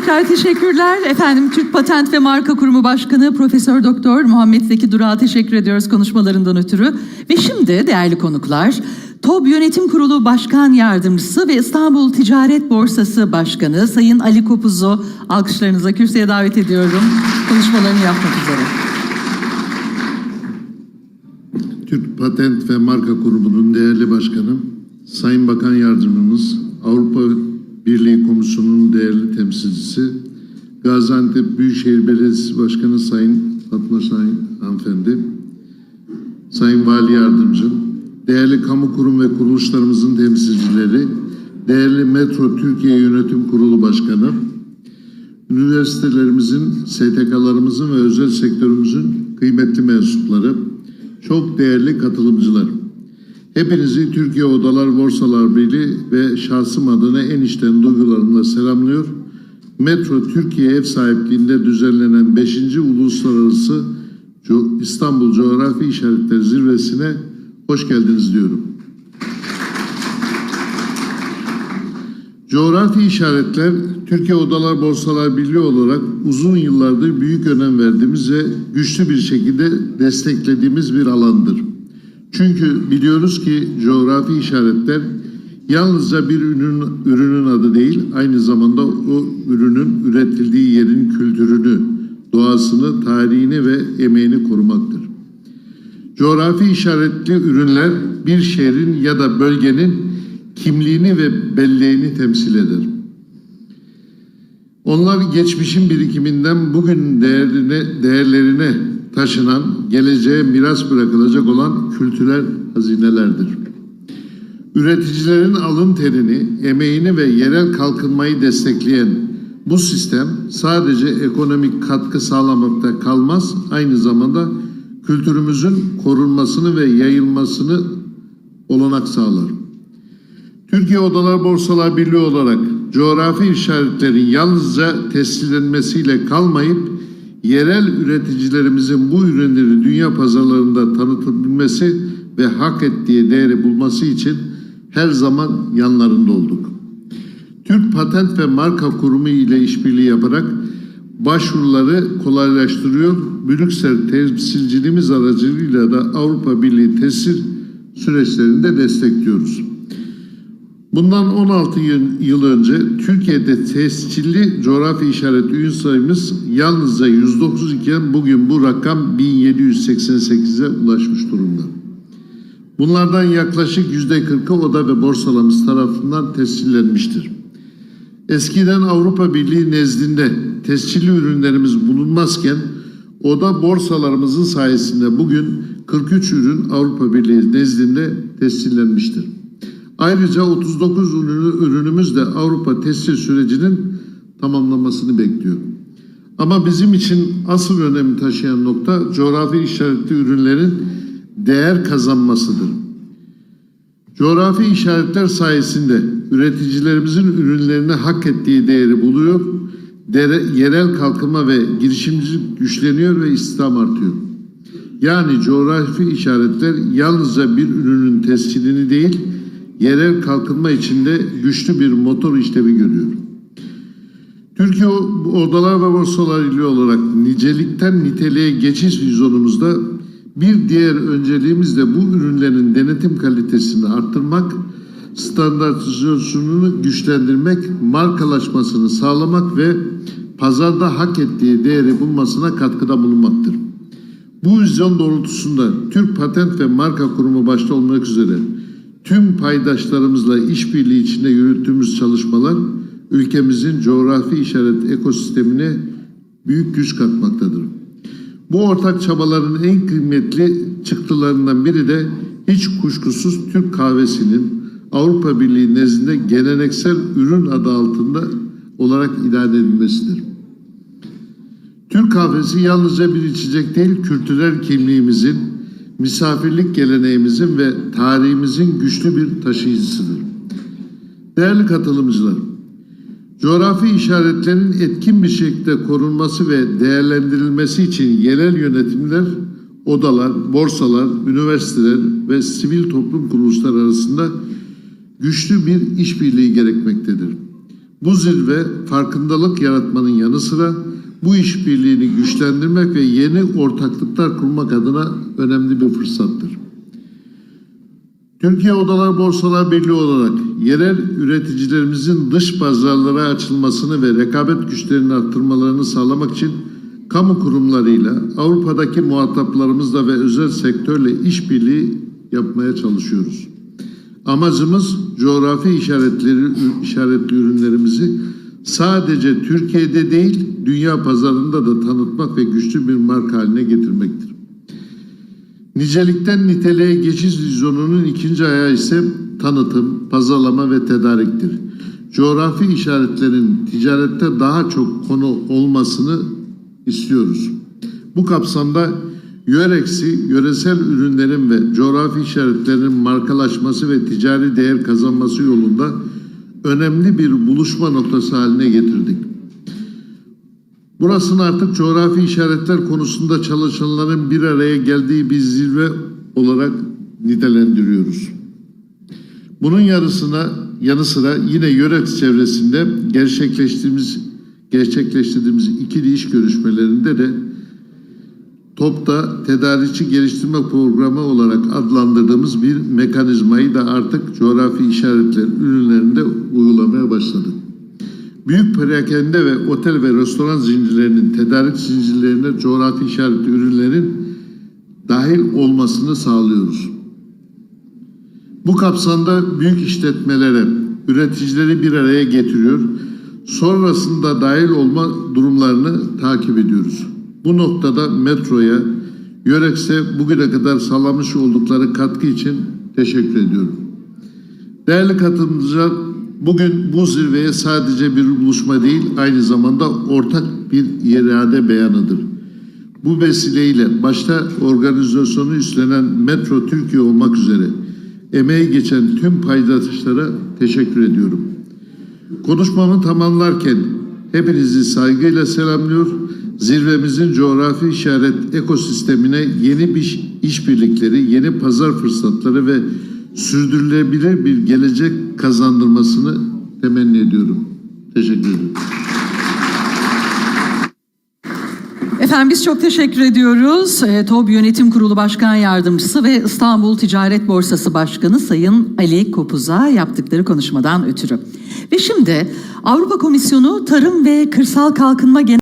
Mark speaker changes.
Speaker 1: Tekrar teşekkürler. Efendim Türk Patent ve Marka Kurumu Başkanı Profesör Doktor Muhammed Zeki Durak'a teşekkür ediyoruz konuşmalarından ötürü. Ve şimdi değerli konuklar, TOB Yönetim Kurulu Başkan Yardımcısı ve İstanbul Ticaret Borsası Başkanı Sayın Ali Kopuz'u alkışlarınıza kürsüye davet ediyorum. Konuşmalarını yapmak üzere.
Speaker 2: Türk Patent ve Marka Kurumu'nun değerli başkanı, Sayın Bakan Yardımcımız, Avrupa Birliği Komisyonu'nun değerli temsilcisi, Gaziantep Büyükşehir Belediyesi Başkanı Sayın Fatma Şahin hanımefendi, Sayın Vali Yardımcım, değerli kamu kurum ve kuruluşlarımızın temsilcileri, değerli Metro Türkiye Yönetim Kurulu Başkanı, üniversitelerimizin, STK'larımızın ve özel sektörümüzün kıymetli mensupları, çok değerli katılımcılar. Hepinizi Türkiye Odalar Borsalar Birliği ve şahsım adına en içten duygularımla selamlıyor. Metro Türkiye ev sahipliğinde düzenlenen 5. Uluslararası İstanbul Coğrafi İşaretleri Zirvesi'ne hoş geldiniz diyorum. Coğrafi işaretler Türkiye Odalar Borsalar Birliği olarak uzun yıllardır büyük önem verdiğimiz ve güçlü bir şekilde desteklediğimiz bir alandır. Çünkü biliyoruz ki coğrafi işaretler yalnızca bir ürün, ürünün adı değil, aynı zamanda o ürünün üretildiği yerin kültürünü, doğasını, tarihini ve emeğini korumaktır. Coğrafi işaretli ürünler bir şehrin ya da bölgenin kimliğini ve belleğini temsil eder. Onlar geçmişin birikiminden bugün değerine, değerlerine taşınan, geleceğe miras bırakılacak olan kültürel hazinelerdir. Üreticilerin alın terini, emeğini ve yerel kalkınmayı destekleyen bu sistem sadece ekonomik katkı sağlamakta kalmaz, aynı zamanda kültürümüzün korunmasını ve yayılmasını olanak sağlar. Türkiye Odalar Borsalar Birliği olarak coğrafi işaretlerin yalnızca tescillenmesiyle kalmayıp yerel üreticilerimizin bu ürünleri dünya pazarlarında tanıtabilmesi ve hak ettiği değeri bulması için her zaman yanlarında olduk. Türk Patent ve Marka Kurumu ile işbirliği yaparak başvuruları kolaylaştırıyor. Brüksel temsilciliğimiz aracılığıyla da Avrupa Birliği tesir süreçlerini de destekliyoruz. Bundan 16 yıl, önce Türkiye'de tescilli coğrafi işaret ürün sayımız yalnızca 109 iken bugün bu rakam 1788'e ulaşmış durumda. Bunlardan yaklaşık %40'ı oda ve borsalarımız tarafından tescillenmiştir. Eskiden Avrupa Birliği nezdinde tescilli ürünlerimiz bulunmazken oda borsalarımızın sayesinde bugün 43 ürün Avrupa Birliği nezdinde tescillenmiştir. Ayrıca 39 ürünü, ürünümüz de Avrupa tescil sürecinin tamamlanmasını bekliyor. Ama bizim için asıl önemi taşıyan nokta coğrafi işaretli ürünlerin değer kazanmasıdır. Coğrafi işaretler sayesinde üreticilerimizin ürünlerine hak ettiği değeri buluyor, dere, yerel kalkınma ve girişimcilik güçleniyor ve istihdam artıyor. Yani coğrafi işaretler yalnızca bir ürünün tescilini değil, yerel kalkınma içinde güçlü bir motor işlevi görüyor. Türkiye Odalar ve Borsalar İli olarak nicelikten niteliğe geçiş vizyonumuzda bir diğer önceliğimiz de bu ürünlerin denetim kalitesini arttırmak, standartizasyonunu güçlendirmek, markalaşmasını sağlamak ve pazarda hak ettiği değeri bulmasına katkıda bulunmaktır. Bu vizyon doğrultusunda Türk Patent ve Marka Kurumu başta olmak üzere tüm paydaşlarımızla işbirliği içinde yürüttüğümüz çalışmalar ülkemizin coğrafi işaret ekosistemine büyük güç katmaktadır. Bu ortak çabaların en kıymetli çıktılarından biri de hiç kuşkusuz Türk kahvesinin Avrupa Birliği nezdinde geleneksel ürün adı altında olarak iade edilmesidir. Türk kahvesi yalnızca bir içecek değil, kültürel kimliğimizin, misafirlik geleneğimizin ve tarihimizin güçlü bir taşıyıcısıdır. Değerli katılımcılar, coğrafi işaretlerin etkin bir şekilde korunması ve değerlendirilmesi için yerel yönetimler, odalar, borsalar, üniversiteler ve sivil toplum kuruluşları arasında güçlü bir işbirliği gerekmektedir. Bu zirve farkındalık yaratmanın yanı sıra bu işbirliğini güçlendirmek ve yeni ortaklıklar kurmak adına önemli bir fırsattır. Türkiye Odalar Borsalar Birliği olarak yerel üreticilerimizin dış pazarlara açılmasını ve rekabet güçlerini arttırmalarını sağlamak için kamu kurumlarıyla, Avrupa'daki muhataplarımızla ve özel sektörle işbirliği yapmaya çalışıyoruz. Amacımız coğrafi işaretleri işaretli ürünlerimizi sadece Türkiye'de değil, dünya pazarında da tanıtmak ve güçlü bir marka haline getirmektir. Nicelikten niteliğe geçiş vizyonunun ikinci ayağı ise tanıtım, pazarlama ve tedariktir. Coğrafi işaretlerin ticarette daha çok konu olmasını istiyoruz. Bu kapsamda Yöreksi, yöresel ürünlerin ve coğrafi işaretlerin markalaşması ve ticari değer kazanması yolunda önemli bir buluşma noktası haline getirdik. Burasını artık coğrafi işaretler konusunda çalışanların bir araya geldiği bir zirve olarak nitelendiriyoruz. Bunun yarısına yanı sıra yine yöret çevresinde gerçekleştirdiğimiz gerçekleştirdiğimiz ikili iş görüşmelerinde de TOP'ta tedarikçi geliştirme programı olarak adlandırdığımız bir mekanizmayı da artık coğrafi işaretler ürünlerinde uygulamaya başladık. Büyük perakende ve otel ve restoran zincirlerinin tedarik zincirlerine coğrafi işaretli ürünlerin dahil olmasını sağlıyoruz. Bu kapsamda büyük işletmelere, üreticileri bir araya getiriyor. Sonrasında dahil olma durumlarını takip ediyoruz. Bu noktada metroya, Yörekse bugüne kadar sağlamış oldukları katkı için teşekkür ediyorum. Değerli katılımcılar, bugün bu zirveye sadece bir buluşma değil, aynı zamanda ortak bir irade beyanıdır. Bu vesileyle başta organizasyonu üstlenen Metro Türkiye olmak üzere emeği geçen tüm paydaşlara teşekkür ediyorum. Konuşmamı tamamlarken hepinizi saygıyla selamlıyor. Zirvemizin coğrafi işaret ekosistemine yeni bir işbirlikleri, yeni pazar fırsatları ve sürdürülebilir bir gelecek kazandırmasını temenni ediyorum. Teşekkür ederim.
Speaker 1: Efendim biz çok teşekkür ediyoruz. E, TOB Yönetim Kurulu Başkan Yardımcısı ve İstanbul Ticaret Borsası Başkanı Sayın Ali Kopuz'a yaptıkları konuşmadan ötürü. Ve şimdi Avrupa Komisyonu Tarım ve Kırsal Kalkınma Genel